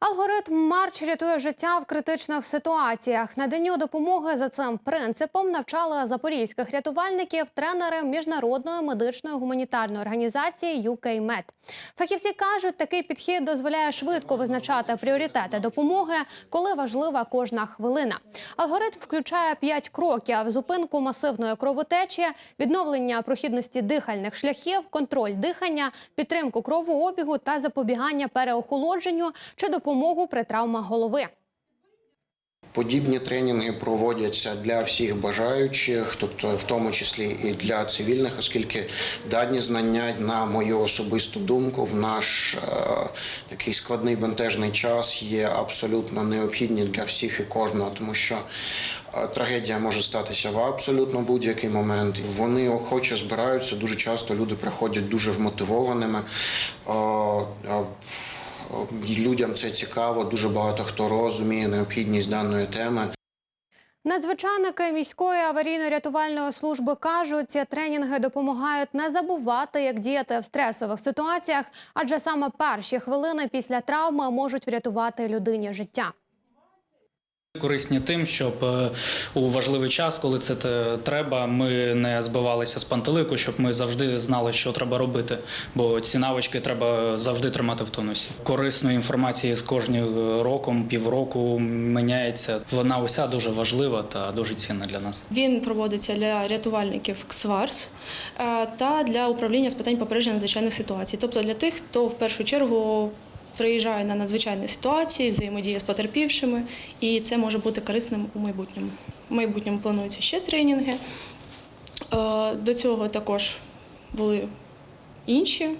Алгоритм Марч рятує життя в критичних ситуаціях. Наданню допомоги за цим принципом навчали запорізьких рятувальників тренери міжнародної медичної гуманітарної організації UKMed. Фахівці кажуть, такий підхід дозволяє швидко визначати пріоритети допомоги, коли важлива кожна хвилина. Алгоритм включає п'ять кроків: зупинку масивної кровотечі, відновлення прохідності дихальних шляхів, контроль дихання, підтримку кровообігу та запобігання переохолодженню чи допомогу при травмах голови. Подібні тренінги проводяться для всіх бажаючих, тобто в тому числі і для цивільних, оскільки дані знання, на мою особисту думку, в наш е, такий складний бентежний час є абсолютно необхідні для всіх і кожного, тому що е, трагедія може статися в абсолютно будь-який момент. Вони охоче збираються. Дуже часто люди приходять дуже вмотивованими. Е, е, Людям це цікаво, дуже багато хто розуміє необхідність даної теми. Надзвичайники міської аварійно-рятувальної служби кажуть, ці тренінги допомагають не забувати, як діяти в стресових ситуаціях, адже саме перші хвилини після травми можуть врятувати людині життя. Корисні тим, щоб е, у важливий час, коли це треба, ми не збивалися з пантелику, щоб ми завжди знали, що треба робити. Бо ці навички треба завжди тримати в тонусі. Корисної інформації з кожним роком, півроку міняється. Вона уся дуже важлива та дуже цінна для нас. Він проводиться для рятувальників КСВАРС е, та для управління з питань попередження надзвичайних ситуацій, тобто для тих, хто в першу чергу приїжджає на надзвичайні ситуації, взаємодіє з потерпівшими, і це може бути корисним у майбутньому. У майбутньому плануються ще тренінги. Е, До цього також були інші,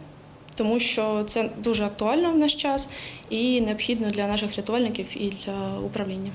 тому що це дуже актуально в наш час і необхідно для наших рятувальників і для управління.